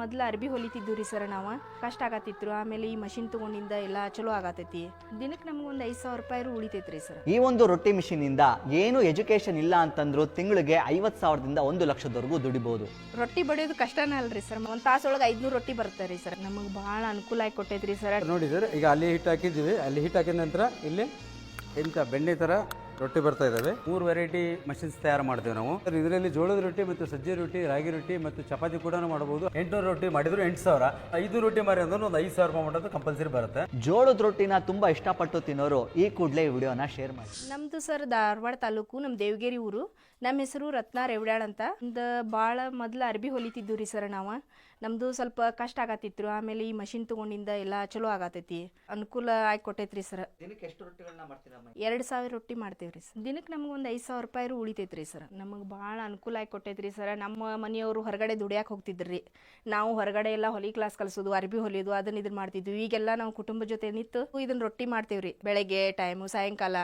ಮೊದ್ಲು ಅರ್ಬಿ ಹೊಲಿತಿದ್ದು ರೀ ಸರ್ ನಾವು. ಕಷ್ಟ ಆಗತ್ತಿತ್ತು ಆಮೇಲೆ ಈ ಮಷಿನ್ ತಗೊಂಡಿಂದ ಎಲ್ಲ ಚಲೋ ಆಗತೈತಿ ದಿನಕ್ಕೆ ನಮ್ಗೆ ಒಂದು ಐದು ಸಾವಿರ ರೂಪಾಯಿ ಉಳಿತೈತ್ರಿ ಸರ್. ಈ ಒಂದು ರೊಟ್ಟಿ ಮಿಷಿನಿಂದ ಏನು ಎಜುಕೇಶನ್ ಇಲ್ಲ ಅಂತಂದ್ರು ತಿಂಗಳಿಗೆ ಐವತ್ತು ಸಾವಿರದಿಂದ ಒಂದು ಲಕ್ಷದವರೆಗೂ ದುಡಿಬಹುದು ರೊಟ್ಟಿ ಬಡಿಯೋದು ಕಷ್ಟನೇ ಅಲ್ರಿ ಸರ್. ಒಂದು ತಾಸೊಳಗೆ ಐದ್ನೂರು ರೊಟ್ಟಿ ಬರ್ತಾರೆ ರೀ ಸರ್. ನಮಗೆ ಭಾಳ ಅನುಕೂಲ ಆಗಿ ಕೊಟ್ಟೈತ್ರಿ ಸರ್. ನೋಡಿ ಸರ್ ಈಗ ಅಲ್ಲಿ ಹಿಟ್ಟು ಹಾಕಿದ್ದೀವಿ. ಅಲ್ಲಿ ಹಿಟ್ಟು ಹಾಕಿದ ನಂತರ ಇಲ್ಲಿ ಇಂಥ ಬೆಣ್ಣೆ ಥರ ರೊಟ್ಟಿ ಬರ್ತಾ ಇದ್ದಾವೆ ಮೂರು ವೆರೈಟಿ ಮಷಿನ್ಸ್ ತಯಾರು ಮಾಡ್ತೇವೆ ನಾವು. ಇದರಲ್ಲಿ ಜೋಳದ ರೊಟ್ಟಿ ಮತ್ತು ಸಜ್ಜೆ ರೊಟ್ಟಿ ರಾಗಿ ರೊಟ್ಟಿ ಮತ್ತು ಚಪಾತಿ ಕೂಡ ಮಾಡಬಹುದು ಎಂಟುನೂರು ರೊಟ್ಟಿ ಮಾಡಿದ್ರು ಎಂಟು ಸಾವಿರ. ಐದು ರೊಟ್ಟಿ ಮಾರಿ ಅಂದ್ರೆ ಒಂದು ಐದು ಸಾವಿರ ರೂಪಾಯಿ ಮಾಡೋದು ಕಂಪಲ್ಸರಿ ಬರುತ್ತೆ. ಜೋಳದ ರೊಟ್ಟಿನ ತುಂಬಾ ಇಷ್ಟಪಟ್ಟು ತಿನ್ನೋರು ಈ ಕೂಡಲೇ ಈ ವಿಡಿಯೋನ ಶೇರ್ ಮಾಡಿ. ನಮ್ದು ಸರ್ ಧಾರವಾಡ ತಾಲೂಕು ನಮ್ಮ ದೇವಗಿರಿ ಊರು. ನಮ್ಮ ಹೆಸರು ರತ್ನ ರೇವಡ್ಯಾಳ್ ಅಂತ. ಒಂದು ಭಾಳ ಮೊದ್ಲು ಅರ್ಬಿ ಹೊಲಿತಿದ್ದು ರೀ ಸರ್ ನಾವು. ನಮ್ಮದು ಸ್ವಲ್ಪ ಕಷ್ಟ ಆಗತ್ತಿತ್ತು ಆಮೇಲೆ ಈ ಮಷಿನ್ ತಗೊಂಡಿಂದ ಎಲ್ಲ ಚಲೋ ಆಗತೈತಿ ಅನುಕೂಲ ಆಗಿ ಕೊಟ್ಟೈತ್ರಿ ಸರ್ ದಿನಕ್ಕೆ ಎಷ್ಟು ರೊಟ್ಟಿಗಳನ್ನ ಮಾಡ್ತೀರಾ ಎರಡು ಸಾವಿರ ರೊಟ್ಟಿ ಮಾಡ್ತೇವೆ ರೀ ಸರ್ ದಿನಕ್ಕೆ ನಮ್ಗೆ ಒಂದು ಐದು ಸಾವಿರ ರೂಪಾಯಿ ಉಳಿತೈತ್ರಿ ಸರ್ ನಮಗೆ ಭಾಳ ಅನುಕೂಲ ಆಗಿ ಕೊಟ್ಟೈತ್ರಿ ಸರ್ ನಮ್ಮ ಮನೆಯವರು ಹೊರಗಡೆ ದುಡಿಯಾಕೆ ಹೋಗ್ತಿದ್ರಿ. ನಾವು ಹೊರಗಡೆ ಎಲ್ಲ ಹೊಲಿ ಕ್ಲಾಸ್ ಕಲಿಸೋದು ಅರ್ಬಿ ಹೊಲಿಯೋದು ಅದನ್ನ ಇದನ್ನ ಮಾಡ್ತಿದ್ವಿ. ಈಗೆಲ್ಲ ನಾವು ಕುಟುಂಬ ಜೊತೆ ನಿಂತು ಇದನ್ನ ರೊಟ್ಟಿ ಮಾಡ್ತೇವ್ರಿ. ಬೆಳಗ್ಗೆ ಟೈಮು ಸಾಯಂಕಾಲ.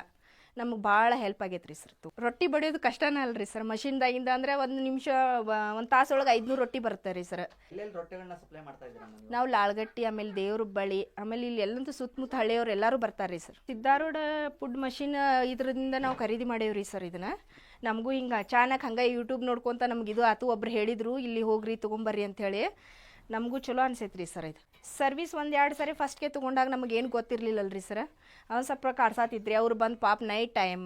ನಮಗೆ ಭಾಳ ಹೆಲ್ಪ್ ಆಗೈತೆ ರೀ ಸರ್ ರೊಟ್ಟಿ ಬಡಿಯೋದು ಕಷ್ಟನೇ ಅಲ್ರಿ ಸರ್ ಮಷಿನ್ದಾಗಿಂದ ಅಂದ್ರೆ ಒಂದು ನಿಮಿಷ ಒಂದು ತಾಸೊಳಗೆ ಐದುನೂರು ರೊಟ್ಟಿ ಬರ್ತಾರೆ ರೀ ಸರ್ ಎಲ್ಲೆಲ್ಲಿ ರೊಟ್ಟಿಗಳನ್ನ ಸಪ್ಲೈ ಮಾಡ್ತಾ ಇದ್ದೀರಾ ನಾವು ಲಾಳ್ಗಟ್ಟಿ ಆಮೇಲೆ ದೇವ್ರ ಬಳಿ ಆಮೇಲೆ ಇಲ್ಲಿ ಎಲ್ಲಂತೂ ಸುತ್ತಮುತ್ತ ಹಳ್ಳಿಯವ್ರು ಎಲ್ಲರೂ ಬರ್ತಾರೆ ರೀ ಸರ್ ಸಿದ್ಧಾರೂಢ ಫುಡ್ ಮಷಿನ್ ಇದರಿಂದ ನಾವು ಖರೀದಿ ಮಾಡೇವ್ರಿ ಸರ್ ಇದನ್ನ. ನಮಗೂ ಹಿಂಗೆ ಅಚಾನಕ್ ಹಂಗೆ ಯೂಟ್ಯೂಬ್ ನೋಡ್ಕೊಂತ ನಮ್ಗೆ ಇದು ಆತು. ಒಬ್ರು ಹೇಳಿದ್ರು ಇಲ್ಲಿ ಹೋಗ್ರಿ ತೊಗೊಂಬರ್ರಿ ಅಂಥೇಳಿ ನಮಗೂ ಚಲೋ ಅನ್ಸೈತೆ ರೀ ಸರ್ ಇದು. ಸರ್ವಿಸ್ ಒಂದು ಎರಡು ಸರಿ ಫಸ್ಟ್ಗೆ ತೊಗೊಂಡಾಗ ನಮಗೇನು ಗೊತ್ತಿರಲಿಲ್ಲಲ್ರಿ ಸರ್. ಅವ್ನು ಸ್ವಲ್ಪ ಕಾಡ್ಸಾತಿದ್ರಿ, ಅವ್ರು ಬಂದು ಪಾಪ ನೈಟ್ ಟೈಮ್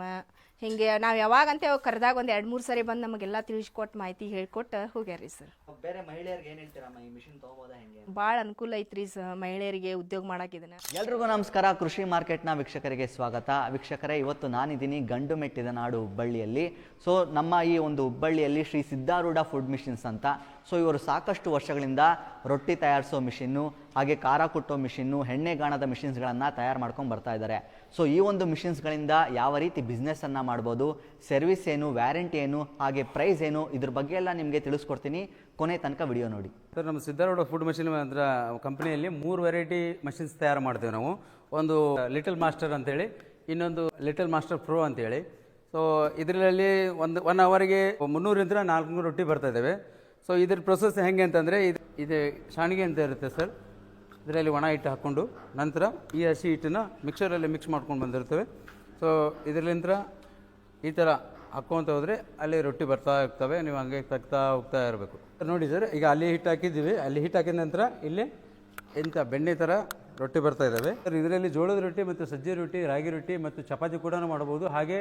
ಹಿಂಗೆ ನಾವು ಯಾವಾಗಂತೆ ಅವಾಗ ಕರೆದಾಗ ಒಂದು ಎರಡು ಮೂರು ಸರಿ ಬಂದು ನಮಗೆಲ್ಲ ತಿಳಿಸ್ಕೊಟ್ಟು ಮಾಹಿತಿ ಹೇಳ್ಕೊಟ್ಟು ಹೋಗ್ಯಾರ ರೀ ಸರ್ ಬೇರೆ ಮಹಿಳೆಯರಿಗೆ ಏನು ಹೇಳ್ತೀರಮ್ಮ? ಈ ಮಿಷಿನ್ ತಗೋಬೋದಾ ಹೆಂಗೆ ಭಾಳ ಅನುಕೂಲ ಐತ್ರಿ ಸ ಮಹಿಳೆಯರಿಗೆ ಉದ್ಯೋಗ ಮಾಡಕ್ಕೆ ಇದನ್ನ. ಎಲ್ರಿಗೂ ನಮಸ್ಕಾರ. ಕೃಷಿ ಮಾರ್ಕೆಟ್ನ ವೀಕ್ಷಕರಿಗೆ ಸ್ವಾಗತ. ವೀಕ್ಷಕರೇ ಇವತ್ತು ನಾನಿದ್ದೀನಿ ಗಂಡು ಮೆಟ್ಟಿದ ನಾಡು ಹುಬ್ಬಳ್ಳಿಯಲ್ಲಿ. ಸೊ ನಮ್ಮ ಈ ಒಂದು ಹುಬ್ಬಳ್ಳಿಯಲ್ಲಿ ಶ್ರೀ ಸಿದ್ಧಾರೂಢ ಫುಡ್ ಮಿಷಿನ್ಸ್ ಅಂತ. ಸೊ ಇವರು ಸಾಕಷ್ಟು ವರ್ಷಗಳಿಂದ ರೊಟ್ಟಿ ತಯಾರಿಸೋ ಮಿಷಿನ್ನು ಹಾಗೆ ಖಾರ ಕುಟ್ಟೋ ಮಿಷಿನ್ನು ಎಣ್ಣೆಗಾಣದ ಮಿಷಿನ್ಸ್ಗಳನ್ನು ತಯಾರು ಮಾಡ್ಕೊಂಡು ಬರ್ತಾ ಇದ್ದಾರೆ ಸೊ ಈ ಒಂದು ಮಿಷಿನ್ಸ್ಗಳಿಂದ ಯಾವ ರೀತಿ ಬಿಸ್ನೆಸ್ಸನ್ನು ಮಾಡ್ಬೋದು ಸರ್ವಿಸ್ ಏನು ವ್ಯಾರಂಟಿ ಏನು, ಹಾಗೆ ಪ್ರೈಸ್ ಏನು, ಇದ್ರ ಬಗ್ಗೆ ಎಲ್ಲ ನಿಮಗೆ ತಿಳಿಸ್ಕೊಡ್ತೀನಿ. ಕೊನೆ ತನಕ ವಿಡಿಯೋ ನೋಡಿ. ಸರ್, ನಮ್ಮ ಸಿದ್ಧಾರೂಢ ಫುಡ್ ಮಷಿನ್ ಅಂದ್ರೆ ಕಂಪ್ನಿಯಲ್ಲಿ ಮೂರು ವೆರೈಟಿ ಮಷಿನ್ಸ್ ತಯಾರು ಮಾಡ್ತೇವೆ ನಾವು. ಒಂದು ಲಿಟಲ್ ಮಾಸ್ಟರ್ ಅಂತೇಳಿ, ಇನ್ನೊಂದು ಲಿಟಲ್ ಮಾಸ್ಟರ್ ಪ್ರೋ ಅಂತೇಳಿ. ಸೊ ಇದರಲ್ಲಿ ಒಂದು ಒನ್ ಅವರಿಗೆ ಮುನ್ನೂರಿಂದ ನಾಲ್ಕುನೂರು ರೊಟ್ಟಿ ಬರ್ತಾ ಇದ್ದಾವೆ ಸೊ ಇದ್ರ ಪ್ರೊಸೆಸ್ ಹೆಂಗೆ ಅಂತಂದರೆ, ಇದು ಇದು ಶಾಣಿಗೆ ಅಂತ ಇರುತ್ತೆ ಸರ್. ಇದರಲ್ಲಿ ಒಣ ಹಿಟ್ಟು ಹಾಕ್ಕೊಂಡು ನಂತರ ಈ ಹಸಿ ಹಿಟ್ಟನ್ನು ಮಿಕ್ಸರಲ್ಲಿ ಮಿಕ್ಸ್ ಮಾಡ್ಕೊಂಡು ಬಂದಿರ್ತೇವೆ. ಸೊ ಇದರಿಂದ ಈ ಥರ ಹಾಕ್ಕೊತ ಹೋದರೆ ಅಲ್ಲಿ ರೊಟ್ಟಿ ಬರ್ತಾ ಇರ್ತವೆ ನೀವು ಹಂಗೆ ತಗ್ತಾ ಹೋಗ್ತಾ ಇರಬೇಕು. ನೋಡಿ ಸರ್, ಈಗ ಅಲ್ಲಿ ಹಿಟ್ಟು ಹಾಕಿದ್ದೀವಿ. ಅಲ್ಲಿ ಹಿಟ್ಟು ಹಾಕಿದ ನಂತರ ಇಲ್ಲಿ ಇಂಥ ಬೆಣ್ಣೆ ಥರ ರೊಟ್ಟಿ ಬರ್ತಾ ಇದ್ದಾವೆ ಸರ್, ಇದರಲ್ಲಿ ಜೋಳದ ರೊಟ್ಟಿ ಮತ್ತು ಸಜ್ಜೆ ರೊಟ್ಟಿ, ರಾಗಿ ರೊಟ್ಟಿ ಮತ್ತು ಚಪಾತಿ ಕೂಡ ಮಾಡ್ಬೋದು ಹಾಗೆ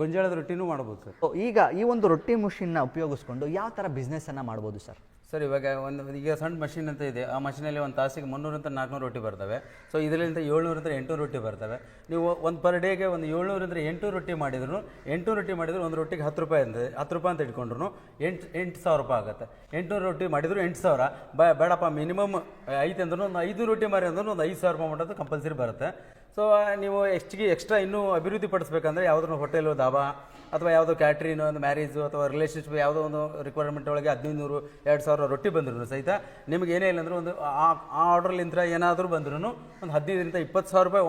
ಗೊಂಜಾಳದ ರೊಟ್ಟಿನೂ ಮಾಡ್ಬೋದು ಸರ್. ಸೊ ಈಗ ಈ ಒಂದು ರೊಟ್ಟಿ ಮಷಿನ್ನ ಉಪಯೋಗಿಸ್ಕೊಂಡು ಯಾವ ಥರ ಬಿಸ್ನೆಸ್ಸನ್ನು ಮಾಡ್ಬೋದು ಸರ್? ಸರ್ ಇವಾಗ ಒಂದು ಈಗ ಸಣ್ಣ ಮಷಿನ್ ಅಂತ ಇದೆ. ಆ ಮಷಿನಲ್ಲಿ ಒಂದು ತಾಸಿಗೆ ಮುನ್ನೂರಿಂದ ನಾಲ್ಕುನೂರು ರೊಟ್ಟಿ ಬರ್ತವೆ. ಸೊ ಇದರಿಂದ ಏಳ್ನೂರಿಂದ ಎಂಟುನೂರು ರೊಟ್ಟಿ ಬರ್ತವೆ. ನೀವು ಒಂದು ಪರ್ ಡೇಗೆ ಒಂದು ಏಳ್ನೂರಿಂದ ಎಂಟು ರೊಟ್ಟಿ ಮಾಡಿದ್ರು ಎಂಟು ರೊಟ್ಟಿ ಮಾಡಿದ್ರು ಒಂದು ರೊಟ್ಟಿಗೆ ಹತ್ತು ರೂಪಾಯಿ ಅಂತ ಹತ್ತು ರೂಪಾಯಿ ಅಂತ ಇಟ್ಕೊಂಡ್ರು ಎಂಟು ಎಂಟು ಸಾವಿರ ರೂಪಾಯಿ ಆಗುತ್ತೆ. ಎಂಟುನೂರು ರೊಟ್ಟಿ ಮಾಡಿದ್ರು ಎಂಟು ಸಾವಿರ ಬ ಬೇಡಪ್ಪ ಮಿನಿಮಮ್ ಐತೆ ಅಂದ್ರೂ ಒಂದು ಐದು ರೊಟ್ಟಿ ಮಾರಿ ಅಂದ್ರೂ ಒಂದು ಐದು ಸಾವಿರ ರೂಪಾಯಿ ಮಾಡೋದು ಕಂಪಲ್ಸರಿ ಬರುತ್ತೆ. ಸೊ ನೀವು ಹೆಚ್ಚಿಗೆ ಎಕ್ಸ್ಟ್ರಾ ಇನ್ನೂ ಅಭಿವೃದ್ಧಿ ಪಡಿಸ್ಬೇಕಂದ್ರೆ ಯಾವುದೋ ಹೋಟೆಲು ದಾಬಾ ಅಥವಾ ಯಾವುದೋ ಕ್ಯಾಟ್ರಿನ್ ಒಂದು ಮ್ಯಾರೇಜು ಅಥವಾ ರಿಲೇಷನ್ಶಿಪ್ ಯಾವುದೋ ಒಂದು ರಿಕ್ವೈರ್ಮೆಂಟ್ ಒಳಗೆ ಹದಿನೈದು ನೂರು ಎರಡು ಸಾವಿರ ರೊಟ್ಟಿ ಬಂದ್ರು ಸಹಿತ ನಿಮ್ಗೆ ಏನೇ ಇಲ್ಲ ಅಂದ್ರೆ ಒಂದು ಆ ಆ ಆರ್ಡ್ರಲ್ಲಿಂದ ಏನಾದರೂ ಬಂದ್ರೂ ಒಂದು ಹದಿನೈದರಿಂದ ಇಪ್ಪತ್ತು ಸಾವಿರ ರೂಪಾಯಿ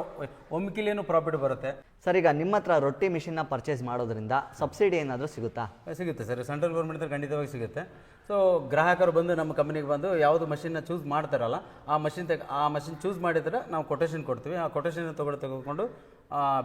ಒಮ್ಮಿಕಿಲೇನು ಪ್ರಾಫಿಟ್ ಬರುತ್ತೆ. ಸರ್ ಈಗ ನಿಮ್ಮ ಹತ್ರ ರೊಟ್ಟಿ ಮಿಷಿನ್ನ ಪರ್ಚೇಸ್ ಮಾಡೋದ್ರಿಂದ ಸಬ್ಸಿಡಿ ಏನಾದರೂ ಸಿಗುತ್ತಾ? ಸಿಗುತ್ತೆ ಸರ್ ಸೆಂಟ್ರಲ್ ಗೌರ್ಮೆಂಟ್ ಖಂಡಿತವಾಗಿ ಸಿಗುತ್ತೆ. ಸೊ ಗ್ರಾಹಕರು ಬಂದು ನಮ್ಮ ಕಂಪ್ನಿಗೆ ಬಂದು ಯಾವುದು ಮಷಿನ್ನ ಚೂಸ್ ಮಾಡ್ತಾರಲ್ಲ ಆ ಮಷಿನ್ ತೆಗೆ ಆ ಮಷಿನ್ ಚೂಸ್ ಮಾಡಿದ್ರೆ ನಾವು ಕೊಟೇಶನ್ ಕೊಡ್ತೀವಿ. ಆ ಕೊಟೇಶನ್ ತಗೊಂಡು ತೆಗೆದುಕೊಂಡು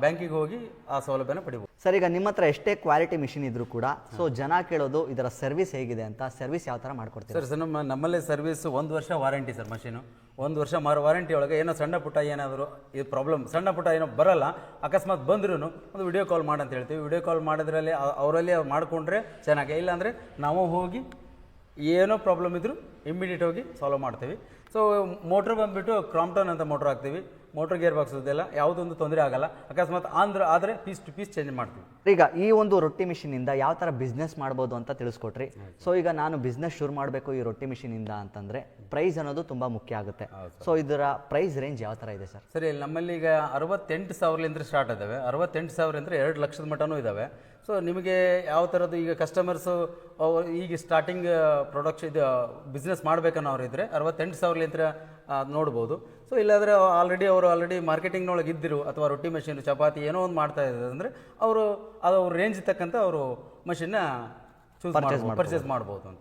ಬ್ಯಾಂಕಿಗೆ ಹೋಗಿ ಆ ಸೌಲಭ್ಯನ ಪಡಿಬೋದು. ಸರ್ ಈಗ ನಿಮ್ಮ ಹತ್ರ ಎಷ್ಟೇ ಕ್ವಾಲಿಟಿ ಮಿಷಿನ್ ಇದ್ರೂ ಕೂಡ ಸೊ ಜನ ಕೇಳೋದು ಇದರ ಸರ್ವಿಸ್ ಹೇಗಿದೆ ಅಂತ ಸರ್ವಿಸ್ ಯಾವ ಥರ ಮಾಡ್ಕೊಡ್ತೀವಿ ಸರ್ ಸರ್ ನಮ್ಮ ನಮ್ಮಲ್ಲೇ ಸರ್ವಿಸ್ ಒಂದು ವರ್ಷ ವಾರಂಟಿ ಸರ್ ಮಷೀನು ಒಂದು ವರ್ಷ ಮಾರು ವಾರಂಟಿ ಒಳಗೆ ಏನೋ ಸಣ್ಣ ಪುಟ್ಟ ಏನಾದರೂ ಇದು ಪ್ರಾಬ್ಲಮ್ ಸಣ್ಣ ಪುಟ್ಟ ಏನೋ ಬರಲ್ಲ ಅಕಸ್ಮಾತ್ ಬಂದ್ರೂ ಒಂದು ವಿಡಿಯೋ ಕಾಲ್ ಮಾಡಂತ ಹೇಳ್ತೀವಿ. ವಿಡಿಯೋ ಕಾಲ್ ಮಾಡಿದ್ರಲ್ಲಿ ಅವರಲ್ಲಿ ಅವ್ರು ಮಾಡಿಕೊಂಡ್ರೆ ಚೆನ್ನಾಗಿ. ಇಲ್ಲಾಂದರೆ ನಾವು ಹೋಗಿ ಏನೋ ಪ್ರಾಬ್ಲಮ್ ಇದ್ದರೂ ಇಮ್ಮಿಡಿಯೇಟ್ ಹೋಗಿ ಸಾಲ್ವ್ ಮಾಡ್ತೀವಿ. ಸೊ ಮೋಟ್ರ್ ಬಂದುಬಿಟ್ಟು ಕ್ರಾಂಪ್ಟನ್ ಅಂತ ಮೋಟ್ರ್ ಹಾಕ್ತೀವಿ. ಮೋಟ್ರ್ ಗೇರ್ ಬಾಕ್ಸ್ ಇದೆಲ್ಲ ಯಾವುದೊಂದು ತೊಂದರೆ ಆಗಲ್ಲ. ಅಕಸ್ಮಾತ್ ಆಂಧ್ರ ಆದರೆ ಪೀಸ್ ಟು ಪೀಸ್ ಚೇಂಜ್ ಮಾಡ್ತೀವಿ. ಈಗ ಈ ಒಂದು ರೊಟ್ಟಿ ಮಿಷಿನಿಂದ ಯಾವ ಥರ ಬಿಸ್ನೆಸ್ ಮಾಡ್ಬೋದು ಅಂತ ತಿಳಿಸ್ಕೊಟ್ರಿ. ಸೊ ಈಗ ನಾನು ಬಿಸ್ನೆಸ್ ಶುರು ಮಾಡಬೇಕು ಈ ರೊಟ್ಟಿ ಮಿಷಿನಿಂದ ಅಂತಂದರೆ ಪ್ರೈಸ್ ಅನ್ನೋದು ತುಂಬ ಮುಖ್ಯ ಆಗುತ್ತೆ. ಸೊ ಇದರ ಪ್ರೈಸ್ ರೇಂಜ್ ಯಾವ ಥರ ಇದೆ ಸರ್? ಸರಿ ನಮ್ಮಲ್ಲಿ ಈಗ ಅರವತ್ತೆಂಟು ಸಾವಿರಲಿಂದ ಸ್ಟಾರ್ಟ್ ಇದ್ದಾವೆ ಅರವತ್ತೆಂಟು ಸಾವಿರ ಅಂದರೆ ಎರಡು ಲಕ್ಷದ ಮಟ್ಟನೂ ಇದ್ದಾವೆ ಸೊ ನಿಮಗೆ ಯಾವ ಥರದ್ದು ಈಗ ಕಸ್ಟಮರ್ಸು ಈಗ ಸ್ಟಾರ್ಟಿಂಗ್ ಪ್ರೊಡಕ್ಷನ್ ಇದು ಬಿಸ್ನೆಸ್ ಮಾಡ್ಬೇಕನ್ನೋರು ಇದ್ದರೆ ಅರವತ್ತೆಂಟು ಸಾವಿರಲಿಂತ್ರ ನೋಡ್ಬೋದು. ಸೊ ಇಲ್ಲಾಂದರೆ ಆಲ್ರೆಡಿ ಅವರು ಆಲ್ರೆಡಿ ಮಾರ್ಕೆಟಿಂಗ್ನೊಳಗೆ ಇದ್ದಿರು ಅಥವಾ ರೊಟ್ಟಿ ಮಷೀನ್ ಚಪಾತಿ ಏನೋ ಒಂದು ಮಾಡ್ತಾ ಇದ್ದಾರೆ ಅಂದರೆ ಅವರು ಅದು ಅವ್ರ ರೇಂಜ್ ತಕ್ಕಂಥ ಅವರು ಮಷಿನ್ನ ಚೂಸ್ ಪರ್ಚೇಸ್ ಮಾಡ್ಬೋದು ಅಂತ.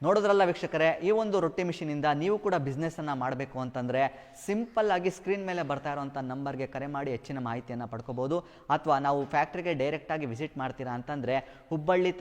ನೋಡೋದ್ರಲ್ಲ ವೀಕ್ಷಕರೇ ಈ ಒಂದು ರೊಟ್ಟಿ ಮಿಷಿನಿಂದ ನೀವು ಕೂಡ ಬಿಸ್ನೆಸ್ಸನ್ನು ಮಾಡಬೇಕು ಅಂತಂದರೆ ಸಿಂಪಲ್ ಆಗಿ ಸ್ಕ್ರೀನ್ ಮೇಲೆ ಬರ್ತಾ ಇರೋವಂಥ ನಂಬರ್ಗೆ ಕರೆ ಮಾಡಿ ಹೆಚ್ಚಿನ ಮಾಹಿತಿಯನ್ನು ಪಡ್ಕೋಬೋದು. ಅಥವಾ ನಾವು ಫ್ಯಾಕ್ಟ್ರಿಗೆ ಡೈರೆಕ್ಟಾಗಿ ವಿಸಿಟ್ ಮಾಡ್ತೀರಾ ಅಂತಂದರೆ ಹುಬ್ಬಳ್ಳಿ